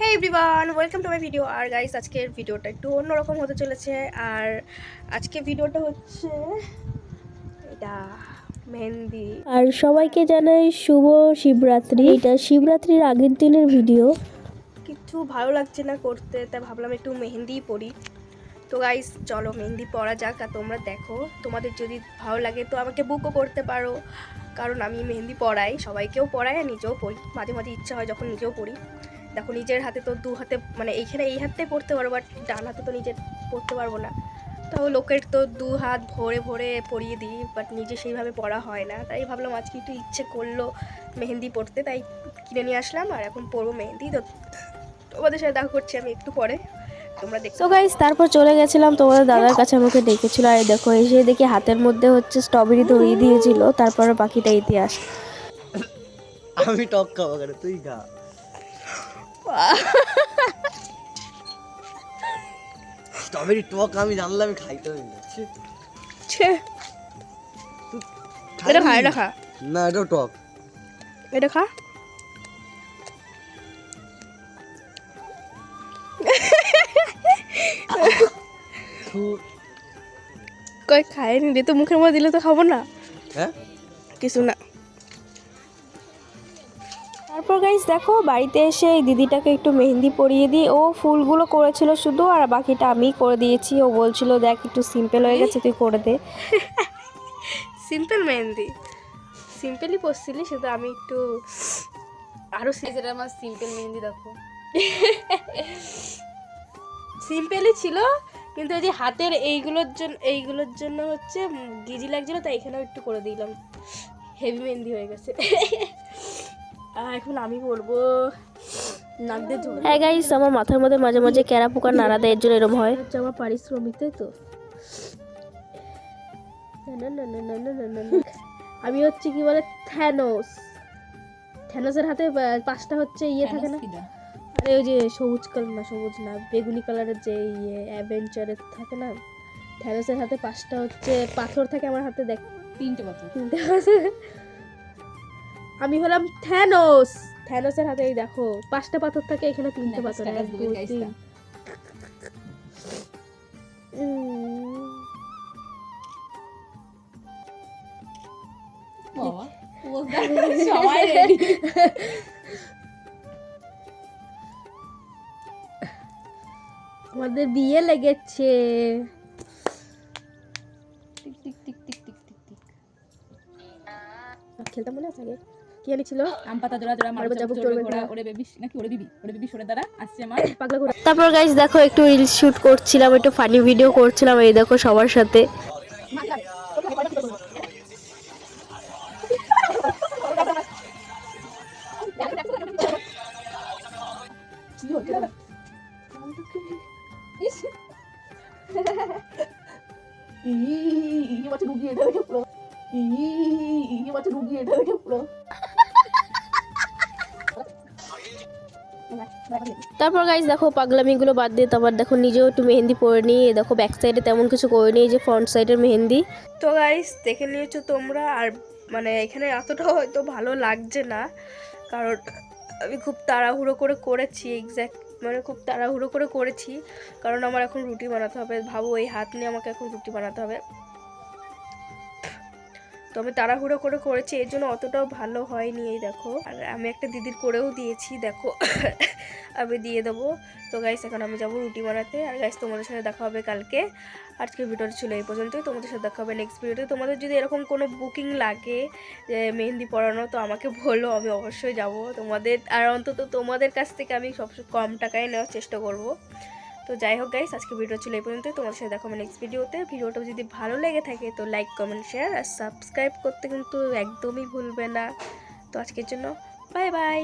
Hey everyone welcome to my video R guys আজকের ভিডিওটা একটু অন্যরকম হতে চলেছে। আর আজকে ভিডিওটা হচ্ছে এটা মেহেন্দি। আর সবাইকে জানাই শুভ শিবরাত্রি। এটা শিবরাত্রির আগের দিনের ভিডিও কিছু ভালো লাগছে না করতে তাই ভাবলাম একটু মেহেন্দি পড়ি তো গাইস চলো মেহেন্দি পরা যাক আর তোমরা দেখো। তোমাদের যদি ভালো লাগে তো আমাকে বুকও করতে পারো। কারণ আমি মেহেন্দি পড়াই সবাইকেও পড়াই আর নিজেও পড়ি মাঝে মাঝে ইচ্ছা হয় যখন নিজেও পড়ি দেখো নিজের হাতে তো দু হাতে মানে এইখানে এই হাতে পড়তে পারব বাট ডান হাতে তো নিজের পড়তে পারব না। তাও লোকের তো দু হাত ভরে ভরে পরিয়ে দিই বাট নিজে সেইভাবে পড়া হয় না। তাই ভাবলাম আজকে একটু ইচ্ছে করল মেহেন্দি পড়তে তাই কিনে নিয়ে আসলাম আর এখন পরবো মেহেন্দি। তো তোমাদের সাথে দেখা করছি আমি একটু পরে। তোমরা দেখো তো গাইস তারপর চলে গেছিলাম তোমাদের দাদার কাছে আমাকে ডেকেছিল আর এই দেখো এসে দেখি হাতের মধ্যে হচ্ছে স্ট্রবেরি ধরিয়ে দিয়েছিল তারপর বাকিটা ইতিহাস। আমি টক খাব তুই খা। স্ট্রবেরি টক আমি জানলে আমি খাইতে হবে। না ছি, এটা খা এটা খা। না এটাও টক। এটা খা। কই খায়নি রে তো মুখের মধ্যে দিলে তো খাব না। হ্যাঁ? কিছু না। তারপর গাইস দেখো বাড়িতে এসে এই দিদিটাকে একটু মেহেন্দি পরিয়ে দিই ও ফুলগুলো করেছিল শুধু আর বাকিটা আমি করে দিয়েছি। ও বলছিল দেখ একটু সিম্পল হয়ে গেছে তুই করে দে। সিম্পল মেহেন্দি। সিম্পলই পরছিলি শুধু আমি একটু আরও যেটা আমার সিম্পল মেহেন্দি দেখো। সিম্পলই ছিল কিন্তু ওই যে হাতের এইগুলোর জন্য এইগুলোর জন্য হচ্ছে গিজি লাগছিল তাই এখানেও একটু করে দিলাম। হেভি মেহেন্দি হয়ে গেছে। এখন আমি বলব হ্যাঁ গাইস আমার মাথার মধ্যে মাঝে মাঝে ক্যারা পোকা নাড়া দেয় এর জন্য এরকম হয়। হচ্ছে আমার পারিশ্রমিক তাই তো। আমি হচ্ছে কি বলে থ্যানোস থ্যানোসের হাতে পাঁচটা হচ্ছে ইয়ে থাকে না? আরে ওই যে সবুজ কালার না সবুজ না বেগুনি কালারের যে ইয়ে অ্যাডভেঞ্চারের থাকে না? থ্যানোসের হাতে পাঁচটা হচ্ছে পাথর থাকে আমার হাতে দেখ। তিনটে পাথর। তিনটে। আমি হলাম থ্যানোস থ্যানোসের হাতে এই দেখো পাঁচটা পাথর থাকে এখানে তিনটে পাথর আমাদের বিয়ে লেগেছে। টিক টিক টিক টিক টিক টিক। টিক খেলতাম মনে আছে আগে? কি আনিছিল? আম পাতা জোড়া জোড়া মারবে, যাব, চলবে ঘোড়া ওরে বেবি নাকি ওরে বিবি ওরে বিবি সরে দাঁড়া আসছে আমার। পাগলা করে। তারপর গাইস দেখো একটু রিলস শুট করছিলাম একটু ফানি ভিডিও করছিলাম এই দেখো সবার সাথে। তারপর গাইস দেখো পাগলামিগুলো বাদ দিয়ে তারপর দেখো নিজেও একটু মেহেন্দি পরে নিই। দেখো ব্যাক সাইডে তেমন কিছু করে নিই যে ফ্রন্ট সাইডের মেহেন্দি। তো গাইস দেখে নিয়েছো তোমরা, আর মানে এখানে এতটা হয়তো ভালো লাগছে না, কারণ আমি খুব তাড়াহুড়ো করে করেছি এক্স্যাক্ট মানে খুব তাড়াহুড়ো করে করেছি, কারণ আমার এখন রুটি বানাতে হবে। ভাবো এই হাত নিয়ে আমাকে এখন রুটি বানাতে হবে। তো আমি তাড়াহুড়ো করে করেছি, এর জন্য অতটাও ভালো হয়নি এই দেখো। আর আমি একটা দিদির করেও দিয়েছি, দেখো। আমি দিয়ে দেবো। তো গাইস এখন আমি যাব রুটি বানাতে। আর গাইস তোমাদের সাথে দেখা হবে কালকে। আজকে ভিডিওটা ছিল এই পর্যন্তই। তোমাদের সাথে দেখা হবে নেক্সট ভিডিওতে তোমাদের যদি এরকম কোনো বুকিং লাগে যে মেহেন্দি পড়ানো তো আমাকে বলো, আমি অবশ্যই যাব। তোমাদের, আর অন্তত তোমাদের কাছ থেকে আমি সব কম টাকায় নেওয়ার চেষ্টা করব। তো যাই হোক গাইস আজকে ভিডিও ছিল এই পর্যন্ত তোমাদের সাথে দেখো হবে নেক্সট ভিডিওতে ভিডিওটা যদি ভালো লেগে থাকে, তো লাইক কমেন্ট শেয়ার আর সাবস্ক্রাইব করতে কিন্তু একদমই ভুলবে না। তো আজকের জন্য বাই বাই